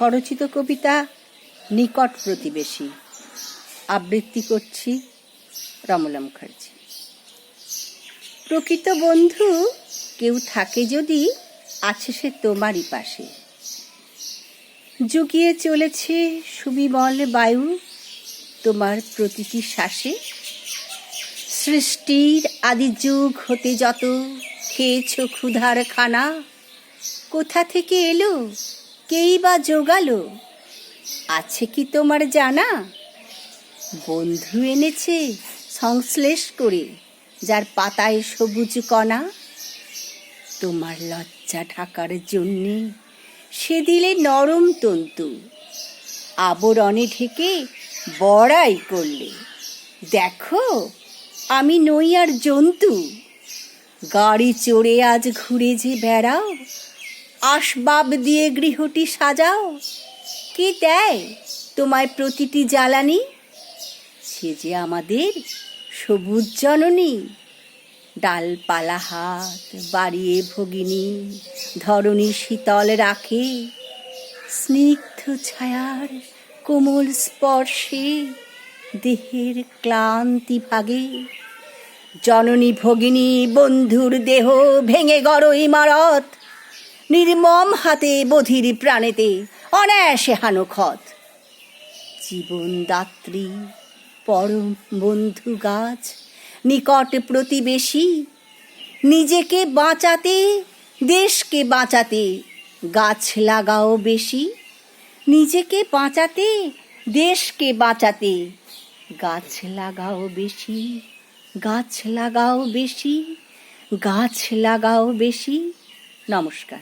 স্বরচিত কবিতা নিকট প্রতিবেশী। আবৃত্তি করছি রমলা মুখার্জি। প্রকৃত বন্ধু কেউ থাকে যদি আছে সে তোমারই পাশে। জুগিয়ে চলেছে সুবিমল বায়ু তোমার প্রতিটি শ্বাসে। সৃষ্টির আদি যুগ হতে যত খেয়েছ ক্ষুধার খানা, কোথা থেকে এলো কেই বা জোগালো। আছে কি তোমার জানা? বন্ধু এনেছে সংশ্লেষ করে, যার পাতায় সবুজ কণা। তোমার লজ্জা ঢাকার জন্যে সে দিলে নরম তন্তু। আবরণে ঢেকে বড়াই করলে। দেখো, আমি নই আর জন্তু। গাড়ি চড়ে আজ ঘুরে যে বেড়াও। আসবাব দিয়ে গৃহটি সাজাও। কে দেয় তোমায় প্রতিটি জ্বালানি? সে যে আমাদের সবুজ জননী। ডালপালা হাত বাড়িয়ে ভগিনী, ধরণী শীতল রাখে। স্নিগ্ধ ছায়ার কোমল স্পর্শে দেহের ক্লান্তি ভাগে। জননী ভগিনী, বন্ধুর দেহ ভেঙে গড় ইমারত। নির্মম হাতে বধির প্রাণেতে, অনায়াসে হানো ক্ষত জীবনদাত্রী পরম বন্ধু গাছ, নিকট প্রতিবেশী, নিজেকে বাঁচাতে, দেশকে বাঁচাতে, গাছ লাগাও বেশি, নিজেকে বাঁচাতে, দেশকে বাঁচাতে, গাছ লাগাও বেশি, গাছ লাগাও বেশি, গাছ লাগাও বেশি। নমস্কার।